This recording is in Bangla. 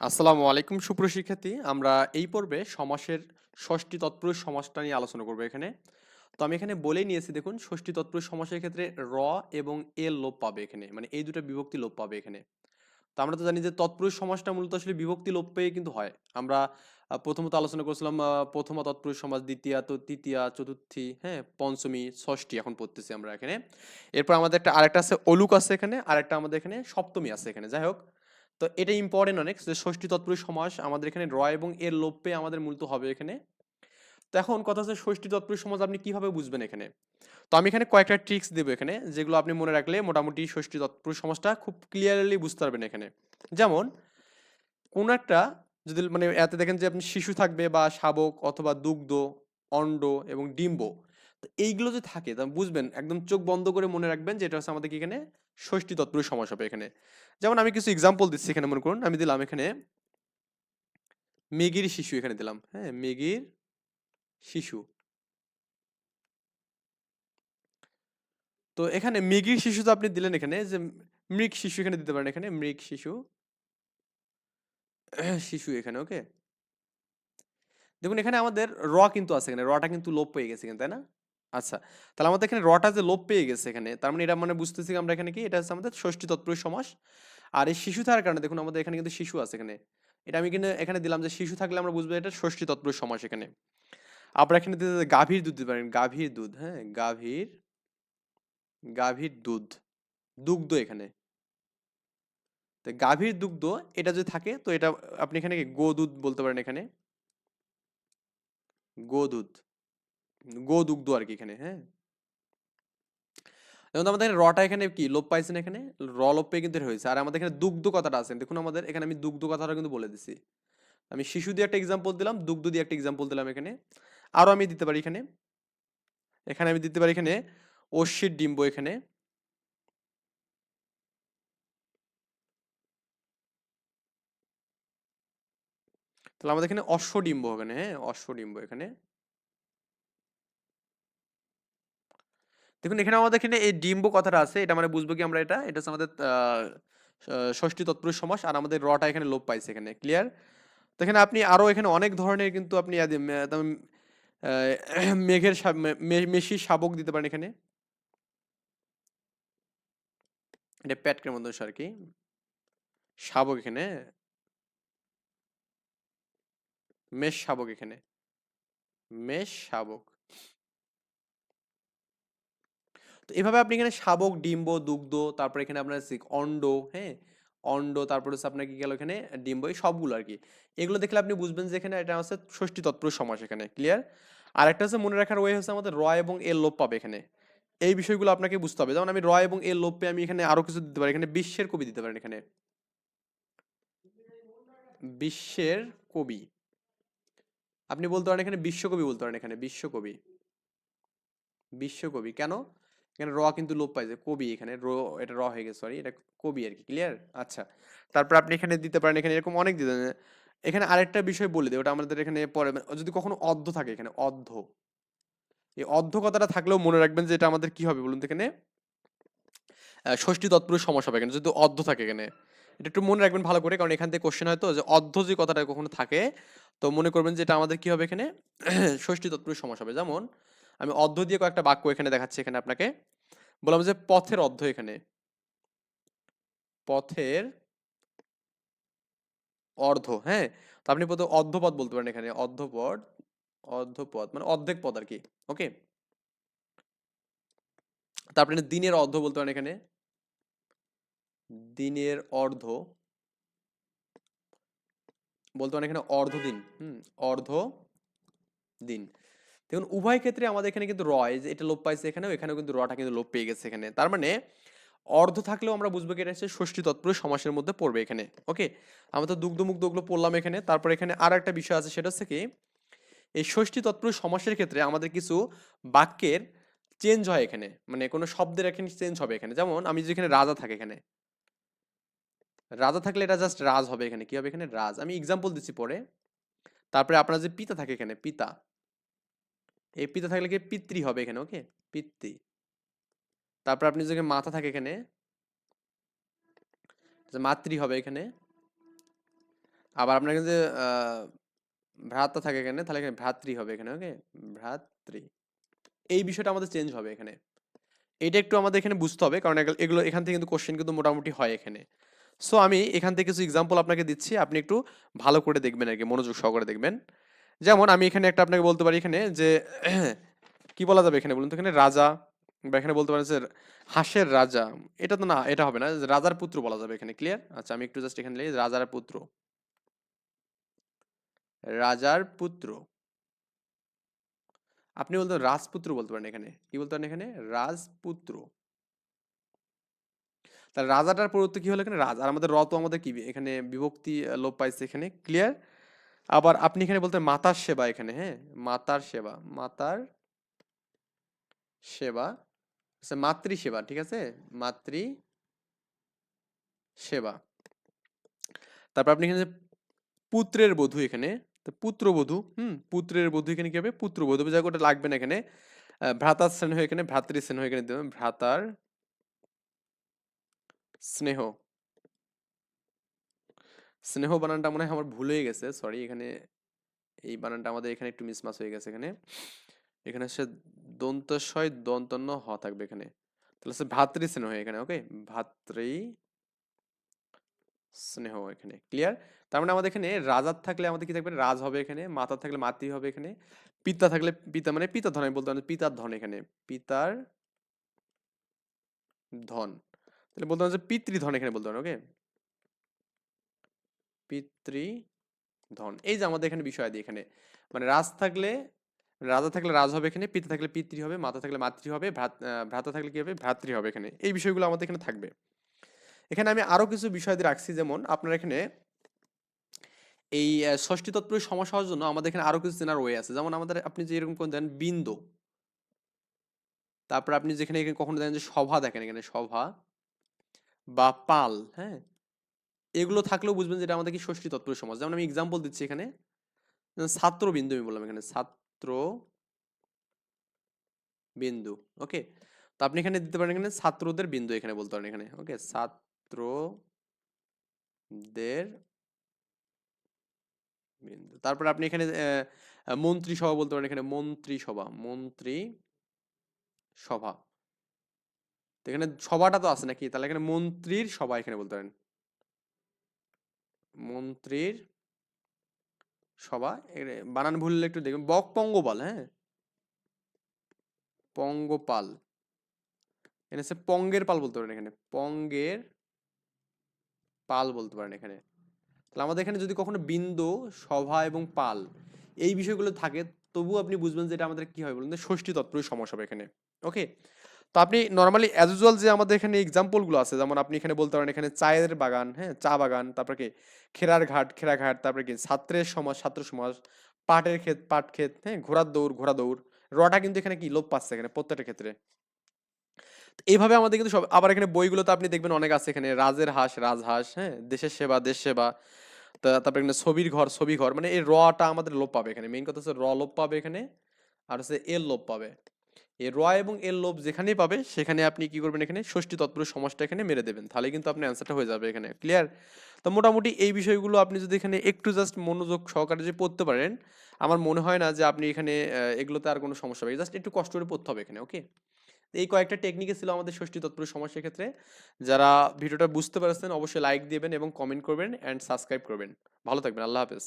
আসসালামু আলাইকুম, সুপ্রিয় শিক্ষার্থী। আমরা এই পর্বে সমাসের ষষ্ঠী তৎপুরুষ সমাসটা নিয়ে আলোচনা করব এখানে। তো আমি এখানে বলেই নিয়েছি, দেখুন, ষষ্ঠী তৎপুরুষ সমাসের ক্ষেত্রে র এবং এল লোপ পাবে এখানে মানে এই দুটো বিভক্তি লোপ পাবে এখানে। তো আমরা তো জানি যে তৎপুরুষ সমাসটা মূলত আসলে বিভক্তি লোপ পেয়ে কিন্তু হয়। আমরা প্রথমত আলোচনা করেছিলাম প্রথমা তৎপুরুষ সমাস, দ্বিতীয়া, তো তৃতীয়া, চতুর্থী হ্যাঁ পঞ্চমী, ষষ্ঠী এখন পড়তেছি আমরা এখানে। এরপর আমাদের একটা, আরেকটা আছে, অলুক আছে এখানে, আরেকটা আমাদের এখানে সপ্তমী আছে এখানে। যাই হোক তো এটা ইম্পর্টেন্ট অনেক যে ষষ্ঠী তৎপুরুষ সমাস আমাদের এখানে র এবং এর লোপ পেয়ে আমাদের মূলত হবে এখানে। তো এখন কথা হচ্ছে ষষ্ঠী তৎপুরুষ সমাজ আপনি কীভাবে বুঝবেন এখানে? তো আমি এখানে কয়েকটা ট্রিক্স দেবো এখানে, যেগুলো আপনি মনে রাখলে মোটামুটি ষষ্ঠী তৎপুরুষ সমাজটা খুব ক্লিয়ারলি বুঝতে পারবেন এখানে। যেমন, কোন একটা যদি মানে এতে দেখেন যে আপনি শিশু থাকবে বা শাবক অথবা দুগ্ধ, অন্ড এবং ডিম্ব, তো এইগুলো যে থাকে, তা বুঝবেন, একদম চোখ বন্ধ করে মনে রাখবেন যে এটা হচ্ছে আমাদের এখানে ষষ্ঠী তৎপুরুষ সমাস হবে এখানে। যেমন আমি কিছু এক্সাম্পল দিচ্ছি এখানে, মনে করুন। আমি দিলাম এখানে মেগির শিশু এখানে দিলাম। হ্যাঁ মেগির শিশু। তো এখানে মেগির শিশু তো আপনি দিলেন এখানে যে মৃগ শিশু এখানে দিতে পারেন এখানে, মৃগ শিশু। শিশু এখানে ওকে দেখুন, এখানে আমাদের র কিন্তু আছে এখানে। রটা কিন্তু লোপ পেয়ে গেছে এখানে, তাই না? আচ্ছা তাহলে আমাদের এখানে রটা যে লোপ পেয়ে গেছে এখানে, তার মানে এটা মানে বুঝতেছি আমরা এখানে কি? এটা হচ্ছে আমাদের ষষ্ঠী তৎপুরুষ সমাস। আর এই শিশু থাকার কারণে দেখুন আমাদের এখানে কিন্তু শিশু আছে এখানে। এটা আমি কিন্তু এখানে দিলাম যে শিশু থাকলে আমরা বুঝব এটা ষষ্ঠী তৎপুরুষ সমাস এখানে। আপনারা এখানে দিতে গাভীর দুধ দিতে পারেন, গাভীর দুধ হ্যাঁ? গাভীর গাভীর দুধ, দুগ্ধ এখানে। তো গাভীর দুগ্ধ, এটা যদি থাকে, তো এটা আপনি এখানে গো দুধ বলতে পারেন এখানে। গো দুধ। গো দুগ্ধ আর কি এখানে হ্যাঁ? যেমন আমাদের এখানে রটা এখানে কি? লোপ পাইছেন এখানে? র লোপ পেয়ে কিন্তু হয়েছে। আর আমাদের এখানে দুগ্ধ কথাটা আছে। দেখুন আমাদের এখানে আমি দুগ্ধ কথাটা কিন্তু বলে দিছি। আমি শিশু দিয়ে একটা এক্সাম্পল দিলাম, দুগ্ধ দিয়ে একটা এক্সাম্পল দিলাম এখানে। আরও আমি দিতে পারি এখানে। এখানে আমি দিতে পারি এখানে অশ্বির ডিম্ব এখানে। তাহলে আমাদের এখানে অশ্বডিম্ব এখানে হ্যাঁ? অশ্বডিম্ব এখানে। দেখুন, এখানে আমাদের এখানে এই ডিম্ব কথাটা আছে। এটা মানে বুঝব কি আমরা এটা? এটা হচ্ছে আমাদের ষষ্ঠী তৎপুরুষ সমাস আর আমাদের রটা এখানে লোপ পাইছে এখানে ক্লিয়ার তো এখানে আপনি আরও এখানে অনেক ধরনের কিন্তু আপনি মেঘের মেশি শাবক দিতে পারেন এখানে। এটা প্যাটকের মধ্যে আর কি। শাবক এখানে। মেষ শাবক এখানে। মেষ শাবক। তো এভাবে আপনি এখানে শাবক, ডিম্ব, দুগ্ধ, তারপর এখানে আপনার অন্ড হ্যাঁ? অন্ড, তারপর হচ্ছে আপনার কি গেল এখানে? ডিম্ব, এই সবগুলো আর কি এগুলো দেখলে আপনি বুঝবেন যে এখানে এটা হচ্ছে ষষ্ঠী তৎপুরুষ সমাস এখানে ক্লিয়ার আর একটা হচ্ছে মনে রাখার ওয়ে হচ্ছে আমাদের র এবং এর লোপ পাবে এখানে। এই বিষয়গুলো আপনাকে বুঝতে হবে। যেমন আমি র এবং এর লোপ আমি এখানে আরও কিছু দিতে পারি। এখানে বিশ্বের কবি দিতে পারেন এখানে। বিশ্বের কবি। আপনি বলতে পারেন এখানে বিশ্বকবি বলতে পারেন এখানে, বিশ্বকবি। বিশ্বকবি। কেন? এখানে র কিন্তু লোপ পাইছে কবি এখানে র এটা র হয়ে গেছে সরি এটা কবি আর কি ক্লিয়ার আচ্ছা তারপর আপনি এখানে দিতে পারেন এখানে এরকম অনেক দিতে। এখানে আরেকটা বিষয় বলে দিই ওটা আমাদের এখানে পরে যদি কখনো অর্ধ থাকে এখানে অর্ধ। এই অর্ধ কথাটা থাকলেও মনে রাখবেন যে এটা আমাদের কি হবে বলুন তো এখানে? আহ, ষষ্ঠী তৎপুরুষ সমস্যা হবে এখানে যদি অর্ধ থাকে এখানে। এটা একটু মনে রাখবেন ভালো করে কারণ এখান থেকে কোশ্চেন হয়তো যে অর্ধ যে কথাটা কখনো থাকে তো মনে করবেন যে এটা আমাদের কি হবে এখানে? ষষ্ঠী তৎপুরুষ সমস্যা হবে যেমন আমি অর্ধ দিয়ে কয়েকটা বাক্য এখানে দেখাচ্ছি, এখানে আপনাকে। বললাম যে পথের অর্ধ এখানে। পথের অর্ধ হ্যাঁ? তো আপনি প্রথমে অর্ধপদ বলতে পারেন এখানে, অর্ধপদ অর্ধপদ মানে অর্ধেক পদ আর কি ওকে তারপরে দিনের অর্ধ বলতে পারেন এখানে। দিনের অর্ধ বলতে পারেন এখানে অর্ধ দিন, হুম? অর্ধ দিন। দেখুন, উভয় ক্ষেত্রে আমাদের এখানে কিন্তু যে এটা লোপ পাইছে এখানেও এখানেও কিন্তু রটা কিন্তু লোপ পেয়ে গেছে এখানে। তার মানে অর্ধ থাকলেও আমরা বুঝব কি এটা হচ্ছে ষষ্ঠী তৎপুরুষ সমাসের মধ্যে পড়বে এখানে, ওকে? আমরা তো দুগ্ধ মুগ্ধ ওগুলো পড়লাম এখানে। তারপর এখানে আর একটা বিষয় আছে, সেটা হচ্ছে কি, এই ষষ্ঠী তৎপুরুষ সমাসের ক্ষেত্রে আমাদের কিছু বাক্যের চেঞ্জ হয় এখানে। মানে কোনো শব্দের এখানে চেঞ্জ হবে এখানে। যেমন আমি যদি এখানে রাজা থাকে এখানে, রাজা থাকলে এটা জাস্ট রাজ হবে এখানে। কি হবে এখানে? রাজ। আমি এক্সাম্পল দিচ্ছি পরে। তারপরে আপনার যে পিতা থাকে এখানে, পিতা। এই পিতা থাকলে কি পিতৃ হবে এখানে? ওকে, পিতৃ। তারপর আপনি যদি মাথা থাকে এখানে মাতৃ হবে এখানে, আবার আপনার কাছে যে ভ্রাতা থাকে এখানে, তাহলে এখানে ভ্রাতৃ হবে এখানে, ওকে? ভ্রাতৃ। এই বিষয়টা আমাদের চেঞ্জ হবে এখানে। এটা একটু আমাদের এখানে বুঝতে হবে, কারণ এগুলো, এখান থেকে কিন্তু কোশ্চেন কিন্তু মোটামুটি হয় এখানে। সো আমি এখান থেকে কিছু এক্সাম্পল আপনাকে দিচ্ছি, আপনি একটু ভালো করে দেখবেন আর কি মনোযোগ সহকারে দেখবেন। যেমন আমি এখানে একটা আপনাকে বলতে পারি এখানে যে, কি বলা যাবে এখানে বলুন তো? এখানে রাজা বা এখানে বলতে পারেন যে, হাঁসের রাজা। এটা তো না, এটা হবে না, রাজার পুত্র বলা যাবে এখানে ক্লিয়ার আচ্ছা আমি একটু জাস্ট এখানে লিখি, রাজার পুত্র। রাজার পুত্র। আপনি বলতেন রাজপুত্র বলতে পারেন এখানে। কি বলতে পারেন এখানে? রাজপুত্র। তাহলে রাজাটার পরিবর্তে কি হলো এখানে? রাজ আমাদের র তো আমাদের কি, এখানে বিভক্তি লোপ পাইছে এখানে ক্লিয়ার আবার আপনি এখানে বলতে মাতার সেবা এখানে হ্যাঁ? মাতার সেবা মাতার সেবা আচ্ছা, মাতৃ সেবা ঠিক আছে? মাতৃ সেবা। তারপর আপনি এখানে পুত্রের বধূ এখানে পুত্রবধূ হুম? পুত্রের বধূ এখানে কি হবে? পুত্রবধূ যাক ওটা লাগবে না এখানে। ভ্রাতার স্নেহ এখানে ভ্রাতৃ স্নেহ এখানে ভ্রাতার স্নেহ। স্নেহ বানানটা মনে হয় আমার ভুল হয়ে গেছে সরি এখানে এই বানানটা আমাদের এখানে একটু মিসমাস হয়ে গেছে এখানে। এখানে হচ্ছে দন্তস্বয় দন্তন্য হ থাকবে এখানে। তাহলে হচ্ছে ভাতৃ স্নেহ এখানে ওকে ভাতৃ স্নেহ এখানে ক্লিয়ার তার মানে আমাদের এখানে রাজার থাকলে আমাদের কি থাকবে? রাজ হবে এখানে মাতা থাকলে মাতৃ হবে এখানে, পিতা থাকলে পিতা মানে পিতা ধন আমি বলতে পারি পিতার ধন এখানে, পিতার ধন। তাহলে বলতে পারেন যে পিতৃধন এখানে বলতে পারেন ওকে পিতৃ ধন। এই যে আমাদের এখানে বিষয় দিয়ে এখানে মানে রাজ থাকলে, রাজা থাকলে রাজ হবে এখানে, পিতা থাকলে পিতৃ হবে, মাতা থাকলে মাতৃ হবে, ভ্রাত- থাকলে কি হবে? ভ্রাতৃ হবে এখানে। এই বিষয়গুলো আমাদের এখানে থাকবে। এখানে আমি আরও কিছু বিষয় দিয়ে রাখছি, যেমন আপনার এখানে এই ষষ্ঠী তৎপুরুষ সমাস হওয়ার জন্য আমাদের এখানে আরও কিছু চেনার ওয়ে আছে। যেমন আমাদের আপনি যে এরকম কোন দেন বিন্দু। তারপর আপনি যেখানে এখানে কখনো দেখেন যে সভা দেখেন, এখানে সভা বা পাল হ্যাঁ? এগুলো থাকলেও বুঝবেন যেটা আমাদের কি ষষ্ঠী তৎপুরুষ সমাজ। যেমন আমি এক্সাম্পল দিচ্ছি এখানে। ছাত্র বিন্দু আমি বললাম এখানে ছাত্র বিন্দু ওকে তো আপনি এখানে দিতে পারেন এখানে ছাত্রদের বিন্দু এখানে বলতে পারেন এখানে ওকে ছাত্রদের বিন্দু। তারপর আপনি এখানে মন্ত্রী সভা বলতে পারেন এখানে মন্ত্রী সভা মন্ত্রী সভা এখানে সভাটা তো আছে নাকি? তাহলে এখানে মন্ত্রীর সভা এখানে বলতে পারেন। মন্ত্রীর সভা বানান ভুললে একটু দেখবেন। বক পঙ্গপাল হ্যাঁ? পঙ্গপাল। এখানে হচ্ছে পঙ্গের পাল বলতে পারেন এখানে। পঙ্গের পাল বলতে পারেন এখানে। তাহলে আমাদের এখানে যদি কখনো বিন্দু, সভা এবং পাল এই বিষয়গুলো থাকে তবু আপনি বুঝবেন যে এটা আমাদের কি হয় বলুন ষষ্ঠী তৎপুরুষ সমাস হবে এখানে। ওকে? তো আপনি নর্মালি অ্যাজ ইউজুয়াল যে আমাদের এখানে এক্সাম্পলগুলো আছে, যেমন আপনি এখানে বলতে পারেন এখানে চায়ের বাগান হ্যাঁ? চা বাগান, তারপরে কি? খেরার ঘাট, খেরা ঘাট, তারপরে কি? ছাত্রের সমাজ ছাত্র সমাজ, পাটের ক্ষেত, পাট ক্ষেত হ্যাঁ? ঘোড়ার দৌড়, ঘোড়া দৌড় রটা কিন্তু এখানে কি? লোপ পাচ্ছে এখানে প্রত্যেকটা ক্ষেত্রে। এইভাবে আমাদের কিন্তু সব, আবার এখানে বইগুলোতে আপনি দেখবেন অনেক আছে এখানে, রাজের হাঁস, রাজহাঁস হ্যাঁ? দেশের সেবা, দেশ সেবা তারপরে এখানে ছবির ঘর, ছবি ঘর মানে এই রটা আমাদের লোপ পাবে এখানে। মেইন কথা হচ্ছে র লোপ পাবে এখানে, আর হচ্ছে এল লোপ পাবে। এই র এবং এর লোভ যেখানেই পাবে, সেখানে আপনি কি করবেন এখানে? ষষ্ঠী তৎপুরুষ সমাজটা এখানে মেরে দেবেন। তাহলে কিন্তু আপনার অ্যান্সারটা হয়ে যাবে এখানে ক্লিয়ার তো মোটামুটি এই বিষয়গুলো আপনি যদি এখানে একটু জাস্ট মনোযোগ সহকারে যদি পড়তে পারেন, আমার মনে হয় না যে আপনি এখানে এগুলোতে আর কোনো সমস্যা হবে। জাস্ট একটু কষ্ট করে পড়তে হবে এখানে ওকে এই কয়েকটা টেকনিকে ছিল আমাদের ষষ্ঠী তৎপুরুষ সমস্যার ক্ষেত্রে যারা ভিডিওটা বুঝতে পারছেন, অবশ্যই লাইক দিবেন এবং কমেন্ট করবেন অ্যান্ড সাবস্ক্রাইব করবেন। ভালো থাকবেন, আল্লাহ হাফেজ।